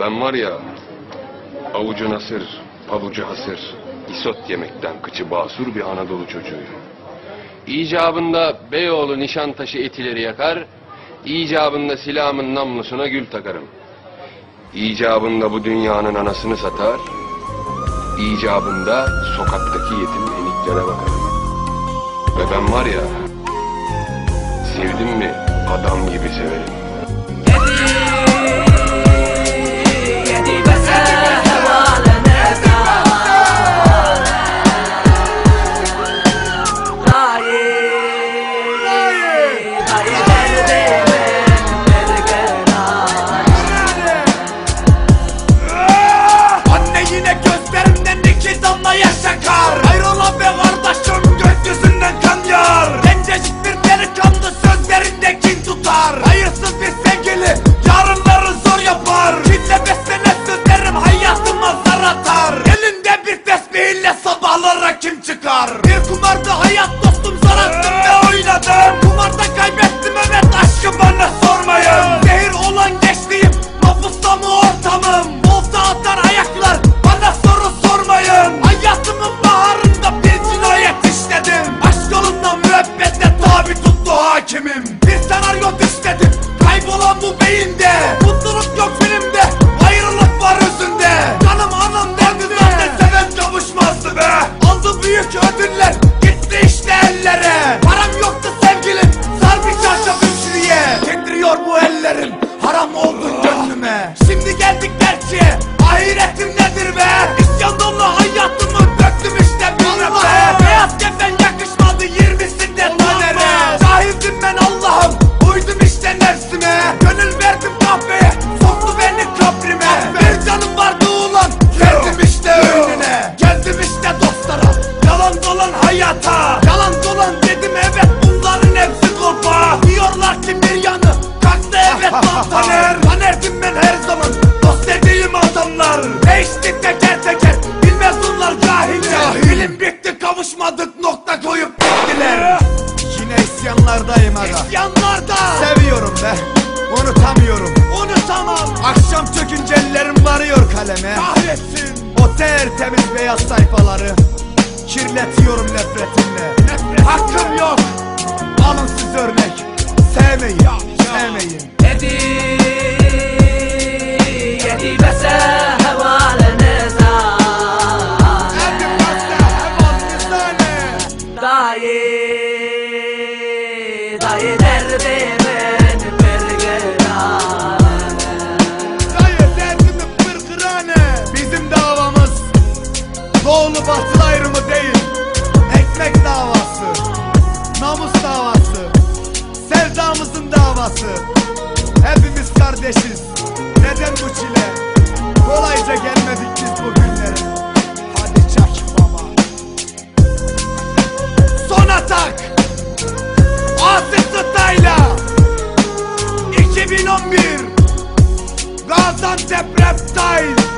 Ben var ya avucu nasır, pabucu hasır, isot yemekten kıçı basur bir Anadolu çocuğuyum. İcabında Beyoğlu Nişantaşı etileri yakar, icabında silahımın namlusuna gül takarım. İcabında bu dünyanın anasını satar, icabında sokaktaki yetim eniklere bakarım. Ve ben var ya, sevdim mi adam gibi severim. geçtik teker teker Bilmez onlar cahiller Bilim bitti kavuşmadık nokta koyup gittiler. Yine isyanlardayım aga. İsyanlarda. Seviyorum be. Unutamıyorum. Unutamam. Akşam çökünce ellerim varıyor kaleme. Kahretsin. O tertemiz beyaz sayfaları. Kirletiyorum nefretimle. dayı Dayı derdi ben bir kırane Dayı derdimi bir Bizim davamız Doğulu batılı ayrımı değil Ekmek davası Namus davası Sevdamızın davası. Hepimiz kardeşiz. Neden bu çile? 2011 Gaziantep Reptiles